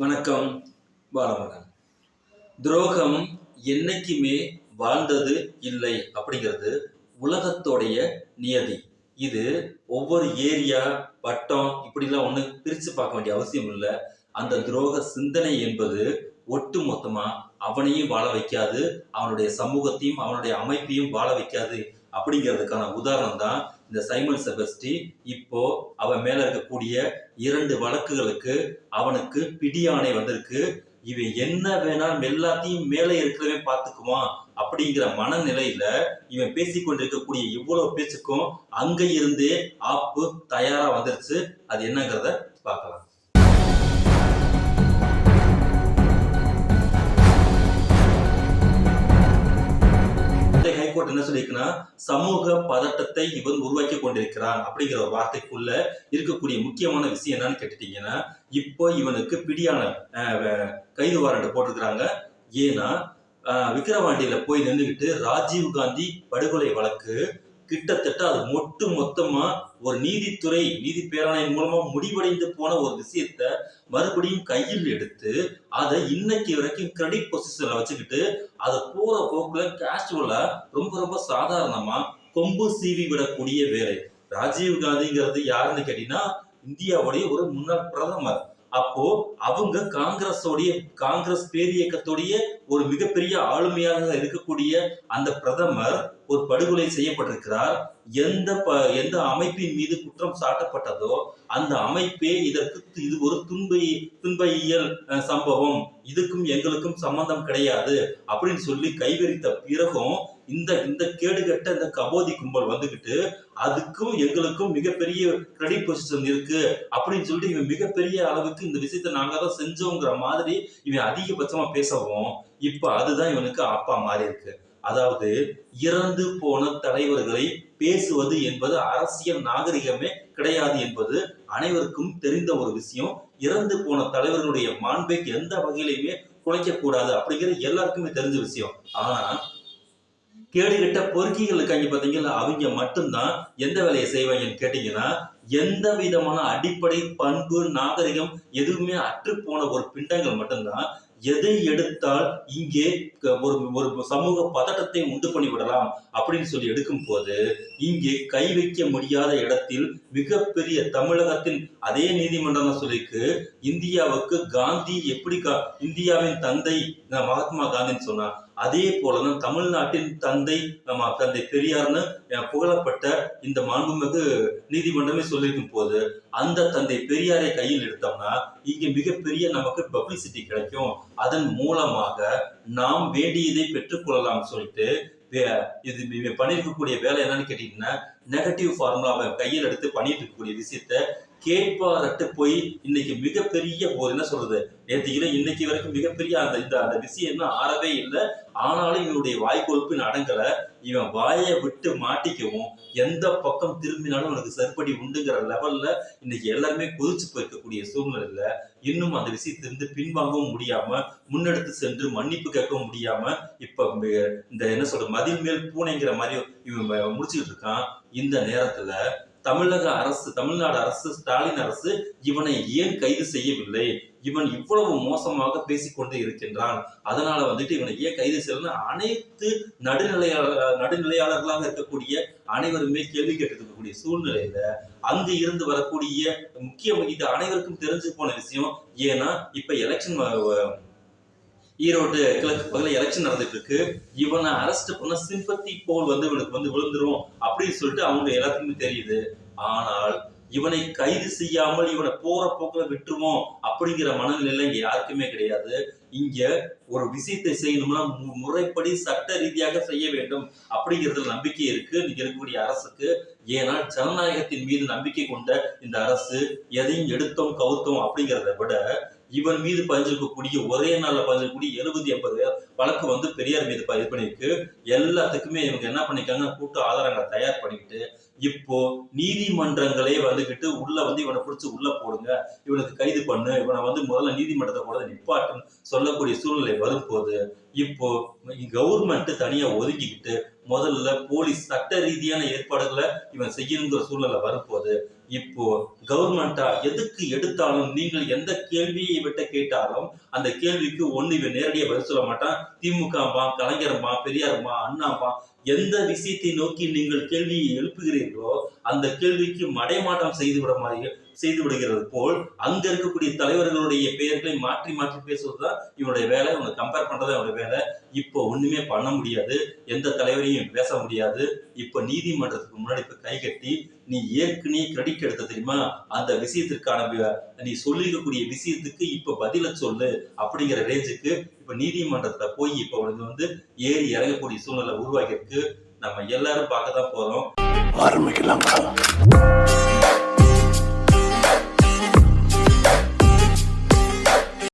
வணக்கம் பாலமுருகன். துரோகம் என்னைக்குமே வாழ்ந்தது இல்லை அப்படிங்கிறது உலகத்தோடைய நியதி. இது ஒவ்வொரு ஏரியா வட்டம் இப்படிலாம் ஒன்று பிரித்து பார்க்க வேண்டிய அவசியம் இல்லை. அந்த துரோக சிந்தனை என்பது ஒட்டு மொத்தமாக அவனையும் வாழ வைக்காது அவனுடைய சமூகத்தையும் அவனுடைய அமைப்பையும் வாழ வைக்காது. அப்படிங்கிறதுக்கான உதாரணம் தான் இந்த சைமன் செபஸ்டி. இப்போ அவன் மேல இருக்கக்கூடிய இரண்டு வழக்குகளுக்கு அவனுக்கு பிடியானை வந்திருக்கு. இவன் என்ன வேணாலும் எல்லாத்தையும் மேலே இருக்கிறவன் பார்த்துக்குவான் அப்படிங்கிற மனநிலையில இவன் பேசிக்கொண்டிருக்கக்கூடிய இவ்வளவு பேச்சுக்கும் அங்க இருந்தே ஆப்பு தயாரா வந்துருச்சு. அது என்னங்கிறத பார்க்கலாம். இந்த என்ன சொல்லியிருக்குன்னா சமூக பதட்டத்தை இவர் உருவாக்கி கொண்டிருக்கிறான் அப்படிங்கிற ஒரு வார்த்தைக்குள்ள இருக்கக்கூடிய முக்கியமான விஷயம் என்னன்னு கேட்டுட்டீங்கன்னா இப்போ இவனுக்கு பிடியான அஹ், கைது வாரண்ட் போட்டிருக்கிறாங்க. ஏன்னா விக்கிரவாண்டியில போய் நின்றுகிட்டு ராஜீவ் காந்தி படுகொலை வழக்கு கிட்டத்தட்ட அது மொட்டு மொத்தமா ஒரு நீதித்துறை நீதி பேராணையின் மூலமா முடிவடைந்து போன ஒரு விஷயத்த மறுபடியும் கையில் எடுத்து அதை இன்னைக்கு வரைக்கும் கிரெடிட் பொசிஷன்ல வச்சுக்கிட்டு அதை போற போக்குல கேஷுவலா ரொம்ப ரொம்ப சாதாரணமா கொம்பு சீவி விடக்கூடிய வேலை. ராஜீவ் காந்திங்கிறது யாருன்னு கேட்டீங்கன்னா இந்தியாவுடைய ஒரு முன்னாள் பிரதமர். அப்போ அவங்க காங்கிரஸோடைய காங்கிரஸ் பேரியக்கத்துடைய ஒரு மிகப்பெரிய ஆளுமையாக இருக்கக்கூடிய அந்த பிரதமர் ஒரு படுகொலை செய்யப்பட்டிருக்கிறார். எந்த ப எந்த அமைப்பின் மீது குற்றம் சாட்டப்பட்டதோ அந்த அமைப்பே இதற்கு இது ஒரு துன்பை துன்பையியல் சம்பவம். இதுக்கும் எங்களுக்கும் சம்பந்தம் கிடையாது அப்படின்னு சொல்லி கைவிரித்த பிறகும் இந்த இந்த கேடுகட்ட இந்த கபோதி கும்பல் வந்துகிட்டு அதுக்கும் எங்களுக்கும் மிகப்பெரிய கிரெடிட் பொசிஷன் இருக்கு அப்படின்னு சொல்லிட்டு இவன் மிகப்பெரிய அளவுக்கு இந்த விஷயத்த நாங்க தான் செஞ்சோங்கிற மாதிரி இவன் அதிகபட்சமா பேசவும் இப்ப அதுதான் இவனுக்கு அப்பா மாறி இருக்கு. அதாவது இறந்து போன தலைவர்களை பேசுவது என்பது அரசியல் நாகரிகமே கிடையாது என்பது அனைவருக்கும் தெரிந்த ஒரு விஷயம். இறந்து போன தலைவர்களுடைய மாண்பை எந்த வகையிலையுமே குலைக்க கூடாது அப்படிங்கிறது எல்லாருக்குமே தெரிஞ்ச விஷயம். ஆனா கேடுகிட்ட பொறுக்கிகள் இருக்காங்க பார்த்தீங்களா அவங்க மட்டும்தான் எந்த வேலையை செய்வாங்கன்னு கேட்டீங்கன்னா எந்த விதமான அடிப்படை பண்பு நாகரிகம் எதுவுமே அற்று போன ஒரு பிண்டங்கள் மட்டும்தான். எதை எடுத்தால் இங்கே ஒரு ஒரு சமூக பதட்டத்தை உண்டு பண்ணி விடலாம் அப்படின்னு சொல்லி எடுக்கும் போது இங்கே கை வைக்க முடியாத இடத்தில் மிகப்பெரிய தமிழகத்தின் அதே நீதிமன்றம் தான் இந்தியாவுக்கு காந்தி எப்படி கா- இந்தியாவின் தந்தை மகாத்மா காந்தின்னு சொன்னார் அதே போலதான் தமிழ்நாட்டின் தந்தை நம்ம தந்தை பெரியார்னு புகழப்பட்ட இந்த மாண்புமிகு நீதிமன்றமே சொல்லியிருக்கும் போது அந்த தந்தை பெரியாரை கையில் எடுத்தோம்னா இங்க மிகப்பெரிய நமக்கு பப்ளிசிட்டி கிடைக்கும். அதன் மூலமாக நாம் வேண்டியதை பெற்றுக்கொள்ளலாம் சொல்லிட்டு இது இவன் பண்ணியிருக்கக்கூடிய வேலை என்னன்னு கேட்டீங்கன்னா நெகட்டிவ் ஃபார்முலாவை கையில் எடுத்து பண்ணிட்டு இருக்கக்கூடிய விஷயத்த கேட்பாரட்டு போய் இன்னைக்கு மிகப்பெரிய ஒரு என்ன சொல்றது நேற்றுக்கு இன்னைக்கு வரைக்கும் மிகப்பெரிய அந்த இந்த அந்த விஷயம் இன்னும் ஆறவே இல்லை. ஆனாலும் இவனுடைய வாய் கொழுப்பின் இவன் வாயை விட்டு மாட்டிக்கவும் எந்த பக்கம் திரும்பினாலும் உனக்கு சரிப்படி உண்டுங்கிற லெவல்ல இன்னைக்கு எல்லாருமே கொதிச்சு போயிருக்கக்கூடிய சூழ்நிலையில இன்னும் அந்த விஷயத்திலிருந்து பின்வாங்கவும் முடியாம முன்னெடுத்து சென்று மன்னிப்பு கேட்கவும் முடியாம இப்ப இந்த என்ன சொல்ற மதில் மேல் பூனைங்கிற மாதிரி இவன் ம- முடிச்சுக்கிட்டு இருக்கான். இந்த நேரத்துல தமிழக அரசு தமிழ்நாடு அரசு ஸ்டாலின் அரசு இவனை ஏன் கைது செய்யவில்லை? இவன் இவ்வளவு மோசமாக பேசிக்கொண்டு இருக்கின்றான். அதனால வந்துட்டு இவனை ஏன் கைது செய்யலன்னு அனைத்து நடுநிலையாளர் நடுநிலையாளர்களாக இருக்கக்கூடிய அனைவருமே கேள்வி கேட்டு இருக்கக்கூடிய சூழ்நிலையில அங்கு இருந்து வரக்கூடிய முக்கிய இது அனைவருக்கும் தெரிஞ்சு போன விஷயம் ஏன்னா இப்ப எலெக்ஷன் ஈரோடு கிழக்கு பகுதியில் எலெக்ஷன் நடந்துட்டு இருக்கு இவனை அரெஸ்ட் பண்ண சிம்பத்தி போல் வந்து இவனுக்கு வந்து விழுந்துரும் அப்படின்னு சொல்லிட்டு அவங்க எல்லாத்துக்குமே தெரியுது. ஆனால் இவனை கைது செய்யாமல் இவனை போற போக்குல விட்டுருவோம் அப்படிங்கிற மனநிலை இங்க யாருக்குமே கிடையாது. இங்க ஒரு விஷயத்தை செய்யணும்னா மு- முறைப்படி சட்ட ரீதியாக செய்ய வேண்டும் அப்படிங்கிறதுல நம்பிக்கை இருக்கு. நீங்க இருக்கக்கூடிய அரசுக்கு ஏன்னா ஜனநாயகத்தின் மீது நம்பிக்கை கொண்ட இந்த அரசு எதையும் எடுத்தோம் கவுத்தோம் அப்படிங்கிறத விட இவன் மீது பதிஞ்சிருக்கக்கூடிய ஒரே நாள்ல பதிஞ்சிருக்கக்கூடிய எழுபது எண்பது வழக்கு வந்து பெரியார் மீது ப- இது பண்ணிருக்கு எல்லாத்துக்குமே இவங்க என்ன பண்ணிக்காங்க கூட்டு ஆதாரங்களை தயார் பண்ணிக்கிட்டு இப்போ நீதிமன்றங்களே வந்துகிட்டு உள்ள வந்து இவனை பிடிச்சி உள்ள போடுங்க. இவனுக்கு கைது பண்ணு. இவனை வந்து முதல்ல நீதிமன்றத்தை கூட நிப்பாட்டுன்னு சொல்லக்கூடிய சூழ்நிலை வரும்போது இப்போ கவர்மெண்ட் தனியா ஒதுக்கிக்கிட்டு முதல்ல போலீஸ் சட்ட ரீதியான ஏற்பாடுகளை இவன் செய்யணுங்கிற சூழ்நிலை வரும்போது இப்போ கவர்மெண்டா எதுக்கு எடுத்தாலும் நீங்கள் எந்த கேள்வியை விட்ட கேட்டாலும் அந்த கேள்விக்கு ஒண்ணு இவன் நேரடியாக பதில் சொல்ல மாட்டான். திமுகம்பா கலைஞரம்மா பெரியாரம்மா அண்ணாம்பா எந்த விஷயத்தை நோக்கி நீங்கள் கேள்வியை எழுப்புகிறீர்களோ அந்த கேள்விக்கு மடைமாற்றம் செய்து விட மாதிரி செய்து விடுகிறது போல் அங்க இருக்கக்கூடிய தலைவர்களுடைய பெயர்களை மாற்றி மாற்றி பேசுவதுதான் இவனுடைய வேலை. இவனை கம்பேர் பண்றது அவனுடைய வேலை. இப்போ ஒண்ணுமே பண்ண முடியாது. எந்த தலைவரையும் பேச முடியாது. இப்ப நீதிமன்றத்துக்கு முன்னாடி இப்ப கை கட்டி நீ ஏற்கனவே கிரெடிட் எடுத்த தெரியுமா? அந்த விஷயத்திற்கான நீ சொல்லிருக்கக்கூடிய விஷயத்துக்கு இப்ப பதில சொல்லு அப்படிங்கிற ரேஞ்சுக்கு இப்ப நீதிமன்றத்துல போய் இப்ப உனக்கு வந்து ஏறி இறங்கக்கூடிய சூழ்நிலை உருவாகியிருக்கு. நம்ம எல்லாரும் பார்க்க தான் போறோம். ஆரம்பிக்கலாங்களா